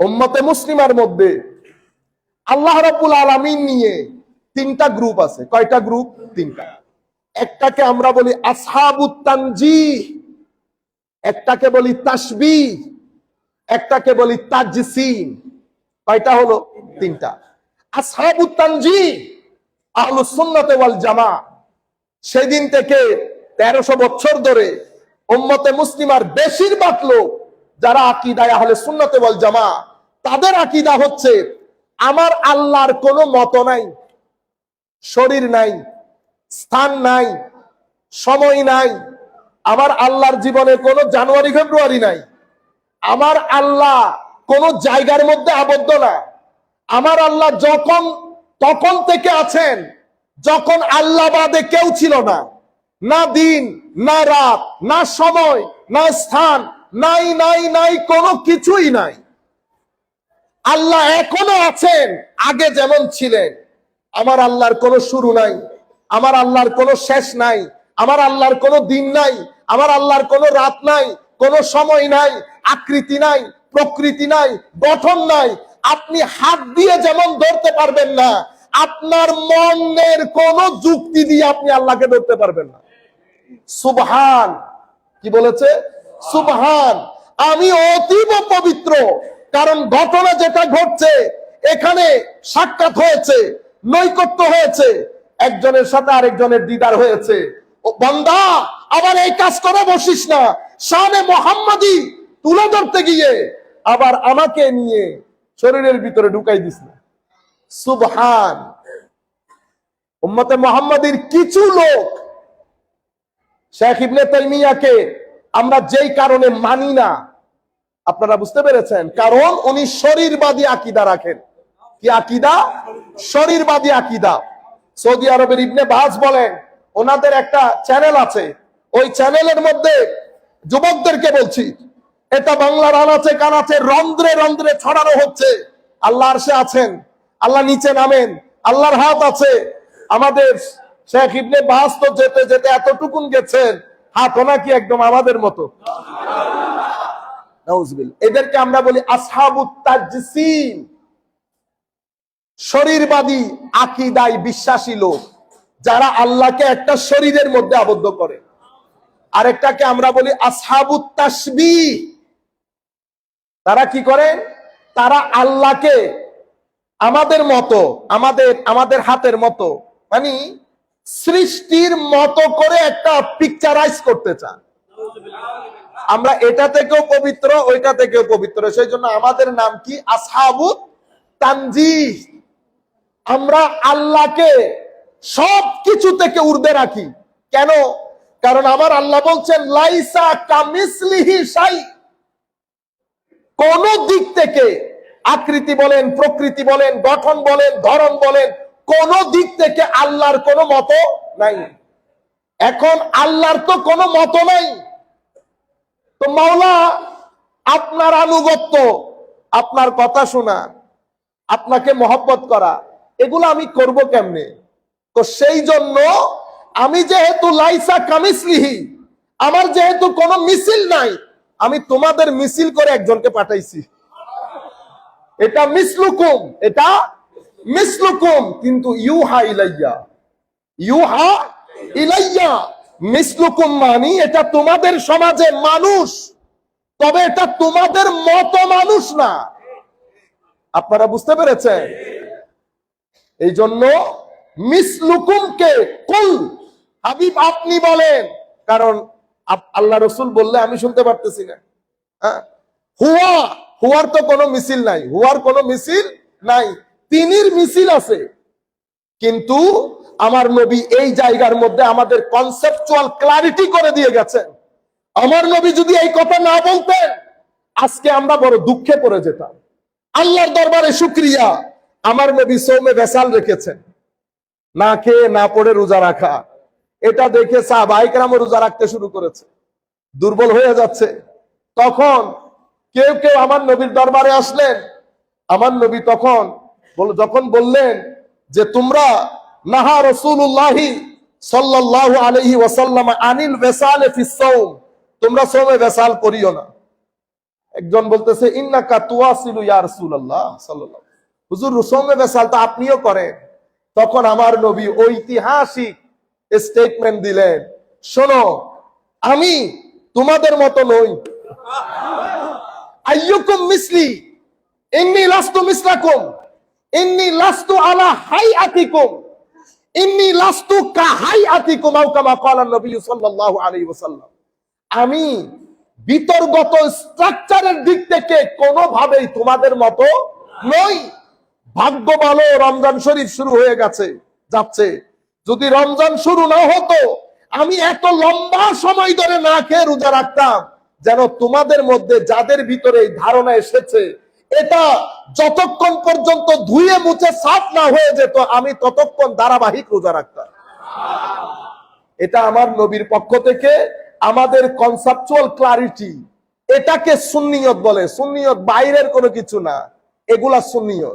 উম্মতে মুসলিমার মধ্যে আল্লাহ রাব্বুল আলামিন নিয়ে তিনটা গ্রুপ আছে। কয়টা গ্রুপ তিনটা। একটাকে আমরা বলি আসহাবুত তানজিহ, একটাকে বলি তাসবি একটাকে বলি তাজসিম। কয়টা হলো? তিনটা। আসহাবুত তানজিহ, আহলুস সুন্নাতে ওয়াল জামা সেদিন থেকে তেরোশো বছর ধরে উম্মতে মুসলিমার বেশিরভাগ লোক যারা আকিদায় আহলে সুন্নতে বল জামা তাদের আকিদা হচ্ছে, আমার আল্লাহর কোনো মত নাই, শরীর নাই, স্থান নাই, সময় নাই, আমার আল্লাহর জীবনে কোনো জানুয়ারি ফেব্রুয়ারি নাই, আমার আল্লাহ কোন জায়গার মধ্যে আবদ্ধ না, আমার আল্লাহ যখন, তখন থেকে আছেন, যখন আল্লাহ বাদে কেউ ছিল না না দিন, না রাত, না সময়, না স্থান নাই নাই নাই, কোনো কিছুই নাই। আল্লাহ এখনও আছেন, আগে যেমন ছিলেন। আমার আল্লাহর কোনো শুরু নাই, আমার আল্লাহর কোনো শেষ নাই, আমার আল্লাহর কোনো দিন নাই, আমার আল্লাহর কোনো রাত নাই, কোনো সময় নাই, আকৃতি নাই, প্রকৃতি নাই, গঠন নাই। আপনি হাত দিয়ে যেমন ধরতে পারবেন না, আপনার মনের কোন যুক্তি দিয়ে আপনি আল্লাহকে ধরতে পারবেন না। সুবহান, কি বলেছে? সুবহান, আমি অতীব পবিত্র। কারণ ঘটনা যেটা ঘটছে, এখানে সাক্ষাৎ হয়েছে, নৈকট্য হয়েছে। একজনের সাথে আরেকজনের দিদার হয়েছে। বান্দা, আবার এই কাজ করে বসিস না। শানে মোহাম্মদি তুলে ধরতে গিয়ে আবার আমাকে নিয়ে শরীরের ভিতরে ঢুকাই দিস না। সুবহান। উম্মতে মোহাম্মদীর কিছু লোক, শেখ ইবনে তাইমিয়াকে আমরা যেই কারণে মানি না, আপনারা বুঝতে পেরেছেন? কারণ উনি শরীরবাদী আকিদা রাখেন। কি আকিদা? শরীরবাদী আকিদা। সৌদি আরবের ইবনে বাজ বলেন, ওনাদের একটা চ্যানেল আছে। ওই চ্যানেলের মধ্যে যুবকদেরকে বলছি, এটা বাংলার আনাচে কানাচে রন্ধ্রে রন্ধ্রে ছড়ানো হচ্ছে। আল্লাহ সে আছেন, আল্লাহ নিচে নামেন, আল্লাহর হাত আছে। আমাদের শেখ ইবনে বাস তো যেতে যেতে এতটুকুন গেছেন হাত ওনাকি একদম আমাদের মতো। এদেরকে আমরা বলি আসহাবুত্তাজসিন শরীরবাদী, আকিদায় বিশ্বাসী লোক, যারা আল্লাহকে একটা শরীরের মধ্যে আবদ্ধ করে। আরেকটাকে আমরা বলি আসহাবুত তাসবি তারা কি করে? তারা আল্লাহকে আমাদের মতো, আমাদের আমাদের হাতের মতো মানে সৃষ্টির মতো করে একটা পিকচারাইজ করতে চান। আমরা এটা থেকেও পবিত্র, ওইটা থেকেও পবিত্র। সেই জন্য আমাদের নাম কি? আসহাবুত তানজি আমরা আল্লাহকে সব কিছু থেকে ঊর্ধ্বে রাখি। কেন? কারণ আমার আল্লাহ বলছেন, লাইসা কামিসলিহি সাই কোন দিক থেকে আকৃতি বলেন, প্রকৃতি বলেন, গঠন বলেন, ধরন বলেন কোন দিক থেকে আল্লাহর কোনো মত নাই। এখন আল্লাহর তো কোনো মত নাই। তো মাওলা, আপনার আনুগত্য, আপনার কথা শোনা, আপনাকে মহব্বত করা, এগুলো আমি করব কেমনে? তো সেই জন্য আমি যেহেতু লাইসা কামিসলিহি, আমার যেহেতু কোনো মিছিল নাই, আমি তোমাদের মিছিল করে একজনকে পাঠাইছি। এটা মিসলুকুম, এটা মিসলুকুম, কিন্তু ইউহা ইলাইয়া। ইউহা ইলাইয়া, মিসলুকুম মানি, এটা তোমাদের সমাজে মানুষ। তবে এটা তোমাদের মতো মানুষ না। আপনারা বুঝতে পেরেছেন? এই জন্য মিসলুকুমকে কুল, হাবিব আপনি বলেন। কারণ আল্লাহ রসুল বললে আমি শুনতে পারতেছি না। হ্যাঁ? হুয়া, হুয়ার তো কোনো মিছিল নাই। হুয়ার কোনো মিছিল নাই। তিনির মিছিল আছে। কিন্তু আমার নবী এই জায়গার মধ্যে আমাদের কনসেপচুয়াল ক্লারিটি করে দিয়ে গেছেন। আমার নবী যদি এই কথা না বলতেন, আজকে আমরা বড় দুঃখে পড়ে যেতাম। আল্লাহর দরবারে শুক্রিয়া। আমার নবী সৌমে বেসাল রেখেছেন। না খেয়ে, না পড়ে রোজা রাখা। এটা দেখে সাহবাহিকরামও রোজা রাখতে শুরু করেছে। দুর্বল হয়ে যাচ্ছে। তখন কেউ কেউ আমার নবীর দরবারে আসলেন। আমার নবী তখন যখন বললেন যে তোমরা, নাহা রসুল্লাহি সাল্লাল্লাহু আলাইহি ওয়াসাল্লাম আনিল বেসালে তোমরা সৌমে বেসাল করিও না। একজন বলতেছে, ইন্নাকা তুয়াসিলু ইয়া রাসূলুল্লাহ সাল্লাল্লাহু হুজুর রুসঙ্গে বেসাল তো আপনিও করেন। তখন আমার নবী ঐতিহাসিক স্টেটমেন্ট দিলেন, শোনো, আমি তোমাদের মতো নই। আইয়ুকুম মিসলি, ইন্নি লাস্তু মিসলাকুম। ইন্নি লাস্তু আলা হাইআতিকুম। ইন্নি লাস্তু কা হাইআতিকুম আও কামা নবী সাল্লাল্লাহু আলাইহি ওয়াসাল্লাম। আমি বিতর্গত স্ট্রাকচারের দিক থেকে কোনোভাবেই তোমাদের মতো নই। ভাগ্য ভালো, রমজান শরীফ শুরু হয়ে গেছে, যাচ্ছে। যদি রমজান শুরু না হতো, আমি এত লম্বা সময় ধরে না খেয়ে রোজা রাখতাম, যেন তোমাদের মধ্যে যাদের ভিতরে এই ধারণা এসেছে এটা যতক্ষণ পর্যন্ত ধুয়ে মুছে সাফ না হয়ে যেত, আমি ততক্ষণ ধারাবাহিক রোজা রাখতাম। এটা আমার নবীর পক্ষ থেকে আমাদের কনসেপচুয়াল ক্লারিটি এটাকে সুন্নিয়ত বলে। সুন্নিয়ত বাইরের কোনো কিছু না। এগুলা সুন্নিয়ত।